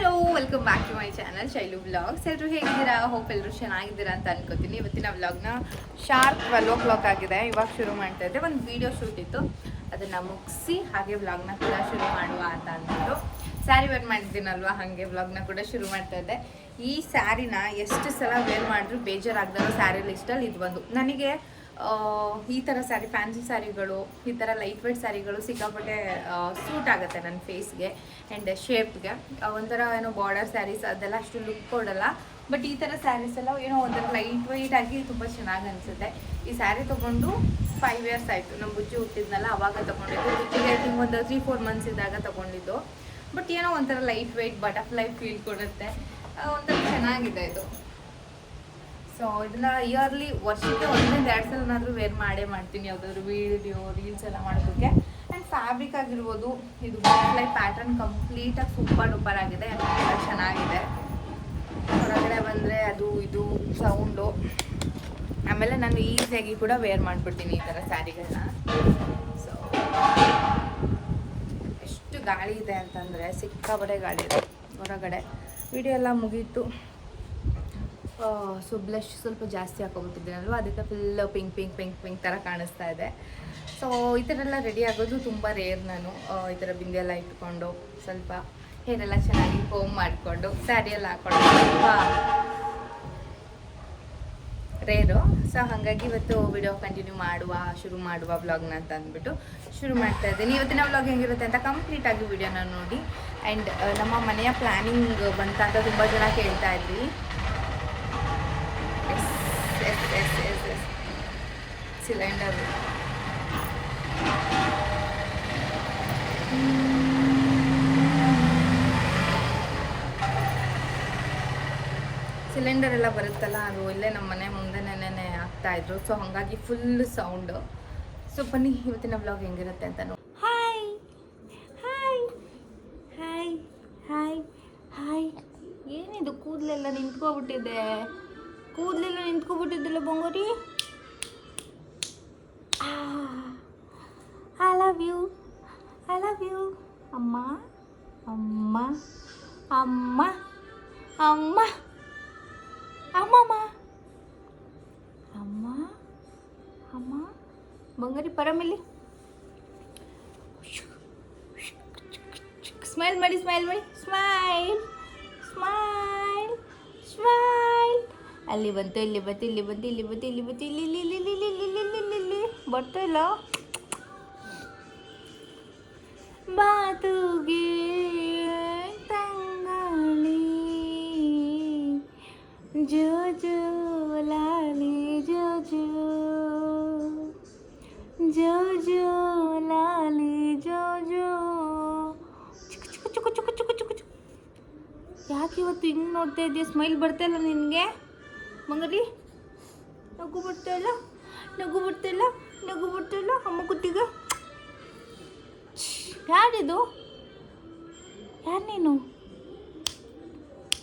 Hello welcome back to my channel Shailu vlogs ಎಲ್ಲರೂ ಹೇಗಿದ್ದೀರಾ? Hope ಎಲ್ಲರೂ ಚೆನ್ನಾಗಿದ್ದೀರಾ ಅಂತ ಅನ್ಕೋತೀನಿ. ಇವತ್ತಿನ ವ್ಲಾಗ್ನ ಶಾರ್ಪ್ ಟ್ವೆಲ್ ಓ ಕ್ಲಾಕ್ ಆಗಿದೆ. ಇವಾಗ ಶುರು ಮಾಡ್ತಾ ಇದ್ದೆ. ಒಂದು ವೀಡಿಯೋ ಶೂಟ್ ಇತ್ತು. ಅದನ್ನು ಮುಗಿಸಿ ಹಾಗೆ ವ್ಲಾಗ್ನ ಕೂಡ ಶುರು ಮಾಡುವ ಅಂತ ಅಂದ್ಬಿಟ್ಟು ಸ್ಯಾರಿ ವೇರ್ ಮಾಡಿದ್ದೀನಲ್ವಾ? ಹಾಗೆ ವ್ಲಾಗ್ನ ಕೂಡ ಶುರು ಮಾಡ್ತಾ ಇದ್ದೆ. ಈ ಸ್ಯಾರಿನ ಎಷ್ಟು ಸಲ ವೇರ್ ಮಾಡಿದ್ರು ಬೇಜಾರಾಗ್ದಾರೋ ಸ್ಯಾರಿ ಲಿಸ್ಟಲ್ಲಿ ಇದು ಬಂದು. ನನಗೆ ಈ ಥರ ಸ್ಯಾರಿ ಫ್ಯಾನ್ಸಿ ಸ್ಯಾರಿಗಳು ಈ ಥರ ಲೈಟ್ ವೇಟ್ ಸ್ಯಾರಿಗಳು ಸಿಕ್ಕಾಪಟ್ಟೆ ಸೂಟ್ ಆಗುತ್ತೆ ನನ್ನ ಫೇಸ್ಗೆ ಆ್ಯಂಡ್ ಶೇಪ್ಗೆ ಒಂಥರ ಏನೋ ಬಾರ್ಡರ್ ಸ್ಯಾರೀಸ್ ಅದೆಲ್ಲ ಅಷ್ಟು ಲುಕ್ ಕೊಡಲ್ಲ. ಬಟ್ ಈ ಥರ ಸ್ಯಾರೀಸ್ ಎಲ್ಲ ಏನೋ ಒಂಥರ ಲೈಟ್ ವೆಯ್ಟ್ ಆಗಿ ತುಂಬ ಚೆನ್ನಾಗಿ ಅನಿಸುತ್ತೆ. ಈ ಸ್ಯಾರಿ ತೊಗೊಂಡು ಫೈವ್ ಇಯರ್ಸ್ ಆಯಿತು. ನಮ್ಮ ಬುಜ್ಜಿ ಹುಟ್ಟಿದ್ನಲ್ಲ, ಅವಾಗ ತೊಗೊಂಡಿದ್ದು. ಬುಜ್ಜಿಗೆ ತಿಂಗ್ ಒಂದು ತ್ರೀ ಫೋರ್ ಮಂತ್ಸ್ ಇದ್ದಾಗ ತೊಗೊಂಡಿದ್ದು. ಬಟ್ ಏನೋ ಒಂಥರ ಲೈಟ್ ವೆಯ್ಟ್ ಬಟರ್ಫ್ಲೈ ಫೀಲ್ ಕೊಡುತ್ತೆ ಒಂಥರ ಚೆನ್ನಾಗಿದೆ ಇದು. ಸೊ ಇದನ್ನ ಇಯರ್ಲಿ ವರ್ಷಕ್ಕೆ ಒಂದೊಂದು ಎರಡು ಸಲನಾದರೂ ವೇರ್ ಮಾಡೇ ಮಾಡ್ತೀನಿ. ಯಾವುದಾದ್ರು ವೀಡಿಯೋ ರೀಲ್ಸ್ ಎಲ್ಲ ಮಾಡೋದಕ್ಕೆ. ಆ್ಯಂಡ್ ಫ್ಯಾಬ್ರಿಕ್ ಆಗಿರ್ಬೋದು, ಇದು ಬಟರ್ಫ್ಲೈ ಪ್ಯಾಟರ್ನ್ ಕಂಪ್ಲೀಟಾಗಿ ಸೂಪರ್ ಡೂಪರ್ ಆಗಿದೆ. ತುಂಬ ಚೆನ್ನಾಗಿದೆ. ಹೊರಗಡೆ ಬಂದರೆ ಅದು, ಇದು ಸೌಂಡು ಆಮೇಲೆ ನಾನು ಈಸಿಯಾಗಿ ಕೂಡ ವೇರ್ ಮಾಡಿಬಿಡ್ತೀನಿ ಈ ಥರ ಸ್ಯಾರಿಗಳನ್ನ. ಸೊ ಎಷ್ಟು ಗಾಳಿ ಇದೆ ಅಂತಂದರೆ ಸಿಕ್ಕಾಪಟ್ಟೆ ಗಾಳಿ ಇದೆ. ಹೊರಗಡೆ ವಿಡಿಯೋ ಎಲ್ಲ ಮುಗೀತು. ಸೊ ಬ್ಲಶ್ ಸ್ವಲ್ಪ ಜಾಸ್ತಿ ಹಾಕೊಂಬಿಟ್ಟಿದ್ದೀನಲ್ವ? ಅದಕ್ಕೆ full pink pink pink pink ಥರ ಕಾಣಿಸ್ತಾ ಇದೆ. ಸೊ ಈ ಥರ ಎಲ್ಲ ರೆಡಿ ಆಗೋದು ತುಂಬ ರೇರ್ ನಾನು. ಈ ಥರ ಬಿಂದಿ ಎಲ್ಲ ಇಟ್ಕೊಂಡು ಸ್ವಲ್ಪ ಹೇರೆಲ್ಲ ಚೆನ್ನಾಗಿ ಕೋಮ್ ಮಾಡಿಕೊಂಡು ಸ್ಯಾರಿ ಎಲ್ಲ ಹಾಕೊಂಡು ಸ್ವಲ್ಪ ರೇರು ಸೊ ಹಾಗಾಗಿ ಇವತ್ತು ವಿಡಿಯೋ ಕಂಟಿನ್ಯೂ ಮಾಡುವ, ಶುರು ಮಾಡುವ ವ್ಲಾಗ್ನ ಅಂತ ಅಂದ್ಬಿಟ್ಟು ಶುರು ಮಾಡ್ತಾ ಇದ್ದೀನಿ. ಇವತ್ತಿನ ವ್ಲಾಗ್ ಹೆಂಗಿರುತ್ತೆ ಅಂತ ಕಂಪ್ಲೀಟಾಗಿ ವಿಡಿಯೋನ ನೋಡಿ. ಆ್ಯಂಡ್ ನಮ್ಮ ಮನೆಯ ಪ್ಲ್ಯಾನಿಂಗ್ ಬಂತ ಅಂತ ತುಂಬ ಜನ ಕೇಳ್ತಾ ಇದ್ವಿ yes yes yes cylinder cylinder ಎಲ್ಲ ಬರುತ್ತಲ್ಲ, ಅದು ಇಲ್ಲೇ ನಮ್ಮ ಮನೆ ಮುಂದೆನೇ ಆಗ್ತಾ ಇದ್ರು. ಸೊ ಹಾಗಾಗಿ ಫುಲ್ ಸೌಂಡು ಸೊ ಬನ್ನಿ, ಇವತ್ತಿನ ಬ್ಲಾಗ್ ಹೆಂಗಿರುತ್ತೆ ಅಂತ ನೋಡಿ hi hi hi hi hi ಏನಿದು ಕೂದಲೆಲ್ಲ ನಿಂತ್ಕೊಬಿಟ್ಟಿದೆ? ಕೂದಲೆಲ್ಲ ನಿಂತ್ಕೊಬಿಟ್ಟಿದ್ದಿಲ್ಲ ಬಂಗೋರಿ? I love you I love you ಅಮ್ಮ ಅಮ್ಮ ಅಮ್ಮ ಅಮ್ಮ ಅಮ್ಮಮ್ಮ ಅಮ್ಮ. ಅಮ್ಮ ಬಂಗಾರಿ ಪರಮಿಲ್ಲಿ ಸ್ಮೈಲ್ ಮಾಡಿ ಸ್ಮೈಲ್ ಮಾಡಿ. ಸ್ಮೈಲ್ ಸ್ಮೈಲ್ ಸ್ಮೈಲ್ ಅಲ್ಲಿ ಬಂತು ಇಲ್ಲಿ ಬಂತು ಇಲ್ಲಿ ಬಂತು ಇಲ್ಲಿ ಬಂತು ಇಲ್ಲಿ ಬಂತು ಇಲ್ಲಿ ಇಲ್ಲಿ ಇಲ್ಲಿ ಇಲ್ಲಿ ಇಲ್ಲಿ ಇಲ್ಲಿ ಇಲ್ಲಿ ಇಲ್ಲಿ ಇಲ್ಲಿ ಬರ್ತಾ ಇಲ್ಲ ಮಾತುಗೆ ತಂಗಾಳಿ ಜೋ ಜೋ ಲಾಲಿ ಜೋ ಜೋ ಜೋ ಜೋ ಲಾಲಿ ಜೋ ಜೋ ಚಿಕ್ಕ ಚಿಕ್ಕ ಚಿಕ್ಕ ಚಿಕ್ಕ ಚಿಕ್ಕ ಚಿಕ್ಕ ಚಿಕ್ಕ ಯಾಕೆ ಇವತ್ತು ಹಿಂಗೆ ನೋಡ್ತಾ ಇದೆಯಾ ಸ್ಮೈಲ್ ಬರ್ತಾ ಇಲ್ಲ ನಿನಗೆ? ಮಂಗರಿ ನಗು ಬರ್ತಾ ನಗು ಬರ್ತಾ ನಗು ಬರ್ತಾ ಇಲ್ಲ. ಅಮ್ಮ ಕುತ್ತಿಗೆ. ಯಾರಿದು? ಯಾರು ನೀನು?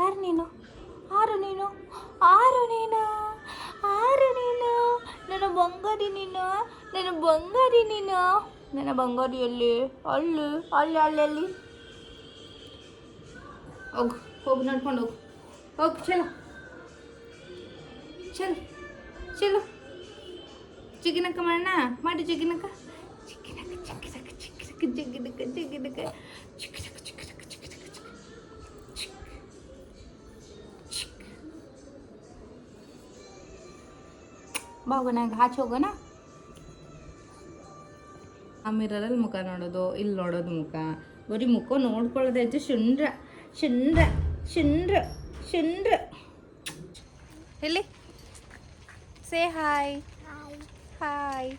ಯಾರು ನೀನು? ಆರು ನೀನು? ಆರು ನೀನು? ಆರು ನೀನು? ನನ್ನ ಬಂಗಾರಿ ನೀನು? ನನ್ನ ಬಂಗಾರಿ ನೀನು? ನನ್ನ ಬಂಗಾರಿಯಲ್ಲಿ ಅಲ್ಲಿ ಅಲ್ಲಿ ಅಲ್ಲಲ್ಲಿ ಅಲ್ಲಿ ಅಲ್ಲಿ. ಹೋಗು, ಹೋಗಿ, ನಡ್ಕೊಂಡು ಹೋಗು. ಹೋಗಿ, ಚಲೋ. ಚಲೋ ಚಲೋ. ಚಿಗಿನಕ ಮಾಡೋಣ? ಮಾಡಿ ಚಿಗಿನಕ. ಚಿಕ್ಕಿನಕ ಚಿಕ್ಕ ಸಕ್ಕ ಚಿಕ್ಕ ಚಿಕ್ಕ ಚಿಕ್ಕ ಹಾಚಿ ಹೋಗೋಣ? ಆ ಮಿರರಲ್ಲಿ ಮುಖ ನೋಡೋದು, ಇಲ್ಲಿ ನೋಡೋದು ಮುಖ. ಬರೀ ಮುಖ ನೋಡ್ಕೊಳ್ಳೋದೈತೆ ಶುಂಡ್ರ ಶುಂಡ್ರ ಶುಂಡ್ರ ಶುಂಡ್ರ. ಇಲ್ಲಿ say hi hi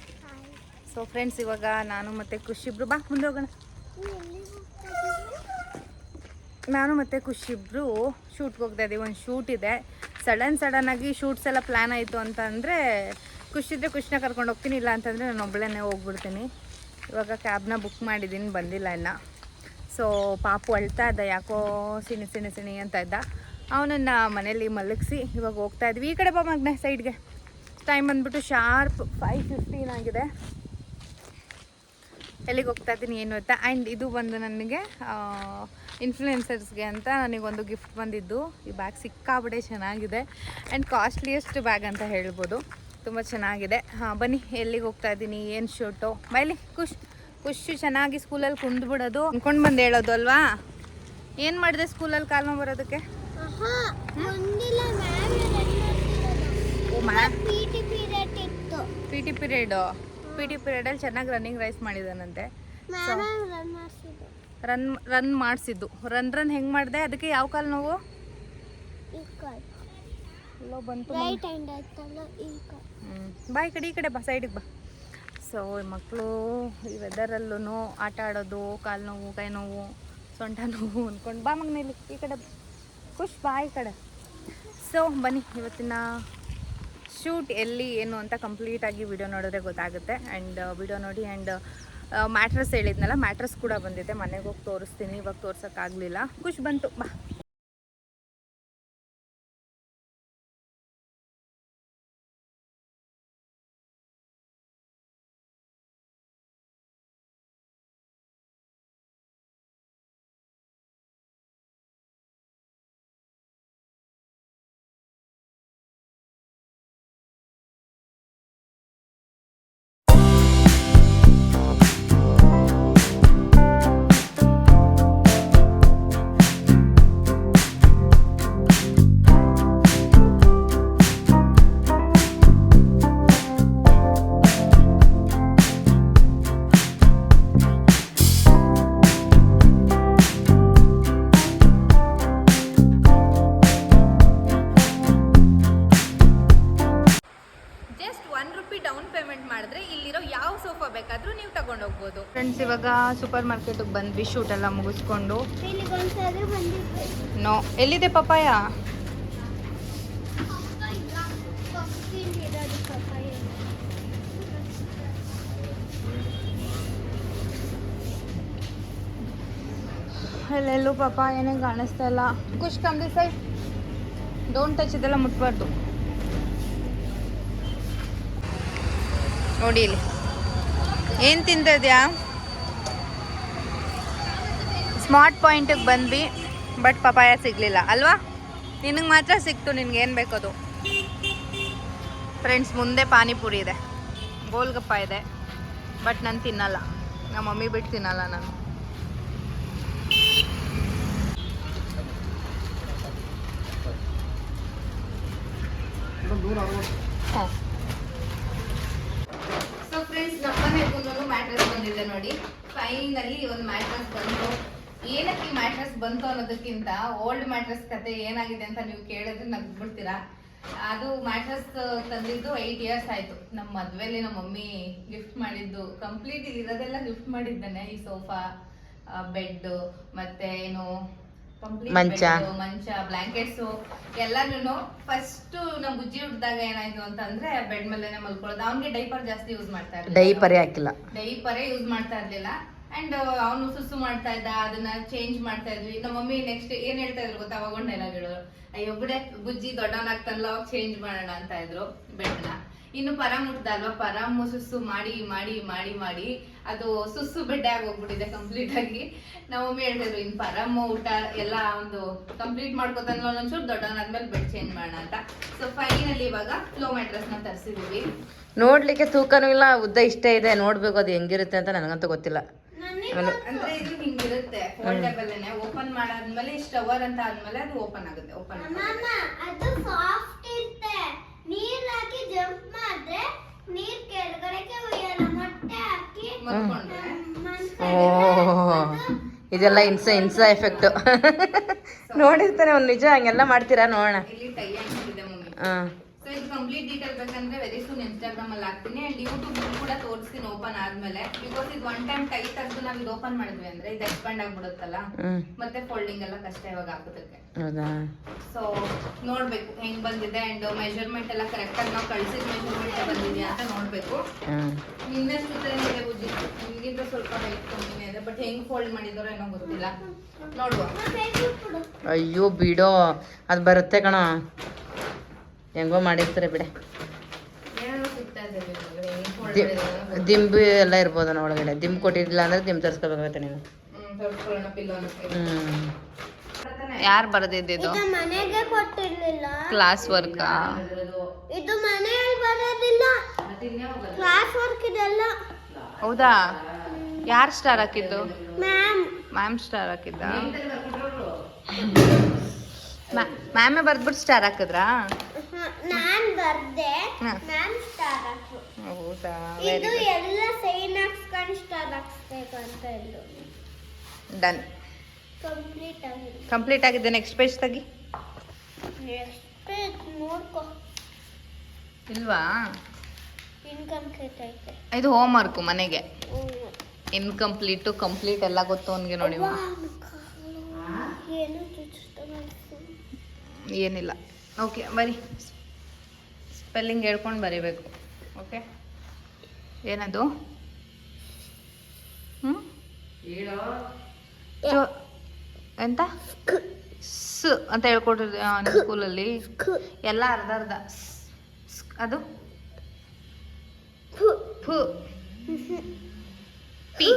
so friends ಇವಾಗ ನಾನು ಮತ್ತೆ ಖುಷಿ ಇಬ್ರು ಬಾ ಮುಂದೆ ಹೋಗೋಣ. ನಾನು ಮತ್ತೆ ಖುಷಿ ಇಬ್ರು ಶೂಟ್ಗೆ ಹೋಗ್ತಾ ಇದ್ದೀವಿ ಒಂದು ಶೂಟ್ ಇದೆ. ಸಡನ್ ಸಡನ್ ಆಗಿ ಶೂಟ್ಸ್ ಎಲ್ಲ ಪ್ಲ್ಯಾನ್ ಆಯಿತು ಅಂತ ಅಂದರೆ ಖುಷಿದ್ರೆ ಖುಷಿನ ಕರ್ಕೊಂಡು ಹೋಗ್ತೀನಿ ಇಲ್ಲ ಅಂತಂದರೆ ನಾನು ಒಬ್ಬಳೇ ಹೋಗ್ಬಿಡ್ತೀನಿ. ಇವಾಗ ಕ್ಯಾಬ್ನ ಬುಕ್ ಮಾಡಿದ್ದೀನಿ ಬಂದಿಲ್ಲ ಇನ್ನು. ಸೊ ಪಾಪು ಅಳ್ತಾ ಇದ್ದ ಯಾಕೋ ಸಿಣಿ ಸಿಣಿ ಸಿಣಿ ಅಂತ ಇದ್ದ. ಅವನನ್ನು ಮನೇಲಿ ಮಲಗಿಸಿ ಇವಾಗ ಹೋಗ್ತಾ ಇದ್ವಿ. ಈ ಕಡೆ ಬಾ ಮಗ್ನೆ ಸೈಡ್ಗೆ ಟೈಮ್ ಬಂದ್ಬಿಟ್ಟು ಶಾರ್ಪ್ ಫೈವ್ ಫಿಫ್ಟೀನ್ ಆಗಿದೆ. ಎಲ್ಲಿಗೆ ಹೋಗ್ತಾ ಇದ್ದೀನಿ ಏನು ಅಂತ? ಆ್ಯಂಡ್ ಇದು ಬಂದು ನನಗೆ ಇನ್ಫ್ಲೂಯೆನ್ಸರ್ಸ್ಗೆ ಅಂತ ನನಗೊಂದು ಗಿಫ್ಟ್ ಬಂದಿದ್ದು. ಈ ಬ್ಯಾಗ್ ಸಿಕ್ಕಾಬಿಡೆ ಚೆನ್ನಾಗಿದೆ. ಆ್ಯಂಡ್ ಕಾಸ್ಟ್ಲಿಯೆಸ್ಟ್ ಬ್ಯಾಗ್ ಅಂತ ಹೇಳ್ಬೋದು. ತುಂಬ ಚೆನ್ನಾಗಿದೆ. ಹಾಂ, ಬನ್ನಿ, ಎಲ್ಲಿಗೆ ಹೋಗ್ತಾ ಇದ್ದೀನಿ, ಏನು ಶೂಟು ಬೈಲಿ, ಖುಷ್, ಖುಷು, ಚೆನ್ನಾಗಿ ಸ್ಕೂಲಲ್ಲಿ ಕುಂದ್ಬಿಡೋದು ಅಂದ್ಕೊಂಡು ಬಂದು ಹೇಳೋದು ಅಲ್ವಾ? ಏನು ಮಾಡಿದೆ ಸ್ಕೂಲಲ್ಲಿ ಕಾಲ್ ನೋವು ಬರೋದಕ್ಕೆ ಆಹಾ, ಒಂದಿಲ್ಲ ma'am run oh ma'am P T period ಇತ್ತು. P T period P T ಪಿರಿಯಡಲ್ಲಿ ಚೆನ್ನಾಗಿ ರನ್ನಿಂಗ್ ರೈಸ್ ಮಾಡಿದಾನಂತೆ. ರನ್ ರನ್ ರನ್ ಮಾಡಿಸಿದ್ದು. ರನ್ ರನ್ ಹೆಂಗೆ ಮಾಡಿದೆ? ಅದಕ್ಕೆ ಯಾವ ಕಾಲು ನೋವು? ಬಂತು ಬಾ ಈ ಕಡೆ ಈ ಕಡೆ ಬಾ ಸೈಡಿಗೆ ಬಾ. ಸೊ ಮಕ್ಕಳು ಈ ವೆದರಲ್ಲೂ ಆಟ ಆಡೋದು ಕಾಲು ನೋವು ಕೈ ನೋವು ಸೊಂಟ ನೋವು ಅಂದ್ಕೊಂಡು ಬಾ ಮಗನೇಲಿ ಈ ಕಡೆ. ಖುಷ್ ಬಾ ಈ ಕಡೆ. ಸೊ ಬನ್ನಿ ಇವತ್ತಿನ ಶೂಟ್ ಎಲ್ಲಿ, ಏನು ಅಂತ ಕಂಪ್ಲೀಟಾಗಿ ವಿಡಿಯೋ ನೋಡಿದ್ರೆ ಗೊತ್ತಾಗುತ್ತೆ. ಆ್ಯಂಡ್ ವಿಡಿಯೋ ನೋಡಿ ಆ್ಯಂಡ್ ಮ್ಯಾಟ್ರಸ್ ಹೇಳಿದ್ನಲ್ಲ ಮ್ಯಾಟ್ರಸ್ ಕೂಡ ಬಂದಿದೆ. ಮನೆಗೆ ಹೋಗಿ ತೋರಿಸ್ತೀನಿ, ಇವಾಗ ತೋರ್ಸೋಕ್ಕಾಗಲಿಲ್ಲ ಖುಷಿ ಬಂತು, ಬಾ. ಸೂಪರ್ ಮಾರ್ಕೆಟಿಗೆ ಬಂದ್ವಿ ಶೂಟ್ ಎಲ್ಲ ಮುಗಿಸ್ಕೊಂಡು. ನೋ ಎಲ್ಲಿದೆ ಪಪಾಯ ಪಪ್ಪಾಯ? ಅಲ್ಲೆಲ್ಲೂ ಪಪಾಯನೇ ಕಾಣಿಸ್ತಾ ಇಲ್ಲ. ಖುಷ್ ಕಮ್ಮಿ ಸೈಡ್ ಡೋಂಟ್ ಟಚ್ ಇದೆಲ್ಲ ಮುಟ್ಬಾರ್ದು. ನೋಡಿ ಇಲ್ಲಿ. ಏನು ತಿಂತಿದ್ಯಾ ಸ್ಮಾರ್ಟ್ ಪಾಯಿಂಟಿಗೆ ಬಂದ್ವಿ, ಬಟ್ ಪಪಾಯ ಸಿಗಲಿಲ್ಲ. ಅಲ್ವಾ? ನಿನಗೆ ಮಾತ್ರ ಸಿಕ್ತು, ನಿನಗೆ ಏನು ಬೇಕದು? ಫ್ರೆಂಡ್ಸ್ ಮುಂದೆ ಪಾನಿಪುರಿ ಇದೆ. ಗೋಲ್ಗಪ್ಪ ಇದೆ, ಬಟ್ ನಾನು ತಿನ್ನಲ್ಲ. ನಮ್ಮ ಮಮ್ಮಿ ಬಿಟ್ಟು ತಿನ್ನಲ್ಲ ನಾನು ಸೊ ಫ್ರೆಂಡ್ಸ್ ನಮ್ಮನೆಗೂ ಮ್ಯಾಟ್ರಸ್ ಬಂದಿದೆ ನೋಡಿ ಫೈನಲಿ ಒಂದು ಮ್ಯಾಟ್ರಸ್ ಬಂತು ಏನಕ್ಕೆ ಈ ಮ್ಯಾಟ್ರಸ್ ಬಂತು ಅನ್ನೋದಕ್ಕಿಂತ ಓಲ್ಡ್ ಮ್ಯಾಟ್ರಸ್ ಕತೆ ಏನಾಗಿದೆ ಅಂತ ನೀವು ಕೇಳಿದ್ರೆ ನಗ್ಬಿಡ್ತೀರಾ? ಅದು ಮ್ಯಾಟ್ರಸ್ ತಂದಿದ್ದು ಏಯ್ಟ್ ಇಯರ್ಸ್ ಆಯ್ತು. ನಮ್ಮ ಮದ್ವೆಲಿ ನಮ್ಮ ಮಮ್ಮಿ ಗಿಫ್ಟ್ ಮಾಡಿದ್ದು ಕಂಪ್ಲೀಟ್ ಇರೋದೆಲ್ಲ ಗಿಫ್ಟ್ ಮಾಡಿದ್ದಾನೆ ಈ ಸೋಫಾ ಬೆಡ್ ಮತ್ತೆ ಏನು ಕಂಪ್ಲೀಟ್ ಮಂಚ. ಮಂಚ ಬ್ಲಾಂಕೆಟ್ಸ್ ಎಲ್ಲಾನು ಫಸ್ಟ್ ನಮ್ ಬುಜ್ಜಿ ಹುಟ್ಟಿದಾಗ ಏನಾಯ್ತು ಅಂತಂದ್ರೆ ಬೆಡ್ ಮೇಲೆ ಮಲ್ಕೊಳ್ಳೋದು. ಅವ್ನಿಗೆ ಡೈಪರ್ ಜಾಸ್ತಿ ಯೂಸ್ ಮಾಡ್ತಾ ಇರ್ಲಿಲ್ಲ. ಡೈಪರೇ ಹಾಕಿಲ್ಲ ಡೈಪರೇ ಯೂಸ್ ಮಾಡ್ತಾ ಇರ್ಲಿಲ್ಲ. ಅಂಡ್ ಅವನು ಸುಸ್ಸು ಮಾಡ್ತಾ ಇದ್ದ, ಅದನ್ನ ಚೇಂಜ್ ಮಾಡ್ತಾ ಇದ್ವಿ. ನಮ್ಮ ಮಮ್ಮಿ ನೆಕ್ಸ್ಟ್ ಏನ್ ಹೇಳ್ತಾ ಇದ್ರು ಗೊತ್ತಾ? ಅವಾಗ ಅಯ್ಯೋ, ಬಿಡೆ, ಬುಜ್ಜಿ ದೊಡ್ಡವನಾಗ್ತಾನಲ್ಲ, ಅವಾಗ ಚೇಂಜ್ ಮಾಡೋಣ ಅಂತ ಇದ್ರು ಬೆಡ್ನ ಇನ್ನು ಪರಮ್ ಹುಟ್ದ ಅಲ್ವಾ? ಪರಮ್ ಸುಸ್ಸು ಮಾಡಿ ಮಾಡಿ ಮಾಡಿ ಮಾಡಿ. ಅದು ಸುಸ್ಸು ಬೆಡ್ಡೆ ಆಗೋಗ್ಬಿಟ್ಟಿದೆ ಕಂಪ್ಲೀಟ್ ಆಗಿ. ನಮ್ಮ ಮಮ್ಮಿ ಹೇಳ್ತಿದ್ರು ಇನ್ ಪರಮ್ಮ ಊಟ ಎಲ್ಲ ಒಂದು ಕಂಪ್ಲೀಟ್ ಮಾಡ್ಕೋತಾನಲ್ಲ ಒಂಚೂರು ದೊಡ್ಡವನಾದ್ಮೇಲೆ ಬೆಡ್ ಚೇಂಜ್ ಮಾಡೋಣ ಅಂತ. ಸೊ ಫೈನಲಿ ಇವಾಗ ಫ್ಲೋ ಮ್ಯಾಟ್ರೆಸ್ನ ತರಿಸಿದೀವಿ. ನೋಡ್ಲಿಕ್ಕೆ ತೂಕನೂ ಇಲ್ಲ, ಉದ್ದ ಇಷ್ಟೇ ಇದೆ. ನೋಡ್ಬೇಕು ಅದು ಹೆಂಗಿರುತ್ತೆ ಅಂತ ನನಗಂತೂ ಗೊತ್ತಿಲ್ಲ. ಅಂದ್ರೆ ಇದು ಹಿಂಗಿರುತ್ತೆ ಫೋಲ್ಡಬಲ್ ಓಪನ್ ಮಾಡಾದ್ಮೇಲೆ ಇಷ್ಟು ಅವರ್ ಅಂತ ಆದ್ಮೇಲೆ ಅದು ಓಪನ್ ಆಗುತ್ತೆ ಓಪನ್ ಅಮ್ಮಮ್ಮ ಅದು ಸಾಫ್ಟ್ ಇರುತ್ತೆ. ನೀರ್ ಹಾಕಿ ಜಂಪ್ ಮಾಡಿದ್ರೆ ನೀರ್ ಕೆಳಗಡೆಗೆ ಉಯ್ಯಲ್ಲ ಮೊಟ್ಟೆ ಹಾಕಿ. ಇದೆಲ್ಲ ಇನ್ಸ ಇನ್ಸ ಎಫೆಕ್ಟ್ ನೋಡಿರ್ತಾನೆ ಅವ್ನು ನಿಜ ಹಂಗೆಲ್ಲ ಮಾಡ್ತೀರಾ ನೋಡೋಣ. ಇಲ್ಲಿ ಟೈ ಮಮ್ಮಿ. ಹಾಂ. ಇದು ಕಂಪ್ಲೀಟ್ ಡೀಟೇಲ್ ಬೇಕಂದ್ರೆ ವೆರಿ ಸೂನ್ ಇನ್ಸ್ಟಾಗ್ರಾಮ್ ಅಲ್ಲಿ ಹಾಕ್ತೀನಿ. ಅಂಡ್ ಯೂಟ್ಯೂಬ್ ಕೂಡ ತೋರಿಸ್ತೀನಿ ಓಪನ್ ಆದ್ಮೇಲೆ. ಬಿಕಾಸ್ ಇದು ಒನ್ ಟೈಮ್ ಟೈ ತೆಗೆದು ನಾವು ಇದು ಓಪನ್ ಮಾಡಿದ್ವಿ ಅಂದ್ರೆ ಇದು ಎಕ್ಸ್ಪಾಂಡ್ ಆಗ್ಬಿಡುತ್ತಲ್ಲ? ಮತ್ತೆ ಫೋಲ್ಡಿಂಗ್ ಎಲ್ಲ ಕಷ್ಟ ಇವಾಗ ಹಾಕೋದಕ್ಕೆ ಹೌದಾ? ಸೊ ನೋಡ್ಬೇಕು ಹೆಂಗ್ ಬಂದಿದೆ ಅಂಡ್ ಮೆಜರ್ಮೆಂಟ್ ಎಲ್ಲ ಕರೆಕ್ಟ್ ಆಗಿ ನಾವು ಕಳ್ಸಿದ ಮೆಜರ್ಮೆಂಟ್ ಬಂದಿದ್ಯಾ ಅಂತ ನೋಡ್ಬೇಕು. ನಿನ್ನೆ ನಿನ್ನಷ್ಟು ಇದೆ ಬುಜ್ಜಿ ನಿನ್ಗಿಂತ ಸ್ವಲ್ಪ ಹೈಟ್ ಕಮ್ಮಿನೇ ಇದೆ ಬಟ್ ಹೆಂಗ್ ಫೋಲ್ಡ್ ಮಾಡಿದಾರೋ ಏನೋ ಗೊತ್ತಿಲ್ಲ. ನೋಡುವ. ಅಯ್ಯೋ ಬಿಡೋ ಅದು ಬರುತ್ತೆ ಕಣೋ. ಹೆಂಗೋ ಮಾಡಿರ್ತಾರೆ ಬಿಡೆ. ದಿಂಬು ಎಲ್ಲ ಇರ್ಬೋದು ಒಳಗಡೆ. ದಿಂಬು ಕೊಟ್ಟಿದ್ದಿಲ್ಲ ಅಂದ್ರೆ ದಿಂಬು ತರಿಸ್ಕೋಬೇಕಾಗತ್ತೆ ನೀವು ಯಾರು ಬರೆದಿದ್ದು ಇದು? ಮನೆಗೆ ಕೊಟ್ಟಿರ್ಲಿಲ್ಲ. ಕ್ಲಾಸ್ ವರ್ಕ್ ಇದು ಮನೆಯಲ್ಲಿ ಬರೋದಿಲ್ಲ. ಕ್ಲಾಸ್ ವರ್ಕ್ ಇದೆಲ್ಲ. ಹೌದಾ? ಯಾರು ಸ್ಟಾರ್ ಹಾಕಿದ್ದು? ಮ್ಯಾಮ್ ಮ್ಯಾಮ್ ಸ್ಟಾರ್ ಹಾಕಿದ್ದ? ಮ್ಯಾಮೇ ಬರ್ದ್ಬಿಟ್ಟು ಸ್ಟಾರ್ ಹಾಕಿದ್ರಾ? ಬರ್ದೆ. ಮ್ಯಾಮ್ ಸ್ಟಾರ್ ಹೌದಾ? ಇದು ಎಲ್ಲ ಸೈನ್ ಹಾಕ್ಸ್ಕೊಂಡು ಸ್ಟಾರ್ ಹಾಕ್ಸ್ಬೇಕು ಅಂತ ಇದ್ರು ಡನ್ ಕಂಪ್ಲೀಟ್ ಆಗಿದೆ. ಕಂಪ್ಲೀಟ್ ಆಗಿದೆ. ನೆಕ್ಸ್ಟ್ ಪೇಜ್ ತಗಿ. ನೆಕ್ಸ್ಟ್ ನೋಡ್ಕೊ. ಇಲ್ವಾ? ಇನ್ಕಂಪ್ಲೀಟ್ ಐತೆ. ಇದು ಹೋಮ್ ವರ್ಕ್ ಮನೆಗೆ ಇನ್ಕಂಪ್ಲೀಟ್ ಕಂಪ್ಲೀಟ್ ಎಲ್ಲ ಗೊತ್ತು ಅವನಿಗೆ ನೋಡಿ ಏನಿಲ್ಲ. ಓಕೆ ಬರಿ ಸ್ಪೆಲ್ಲಿಂಗ್ ಹೇಳ್ಕೊಂಡು ಬರೀಬೇಕು. ಓಕೆ? ಏನದು? ಹ್ಞೂ ಎಂತ? ಸ್ ಅಂತ ಹೇಳ್ಕೊಟ್ಟಿದ್ದೆ ನಿಮ್ಮ ಸ್ಕೂಲಲ್ಲಿ. ಎಲ್ಲ ಅರ್ಧ ಅರ್ಧ. ಅದು? ಫು. ಫು. ಪಿ.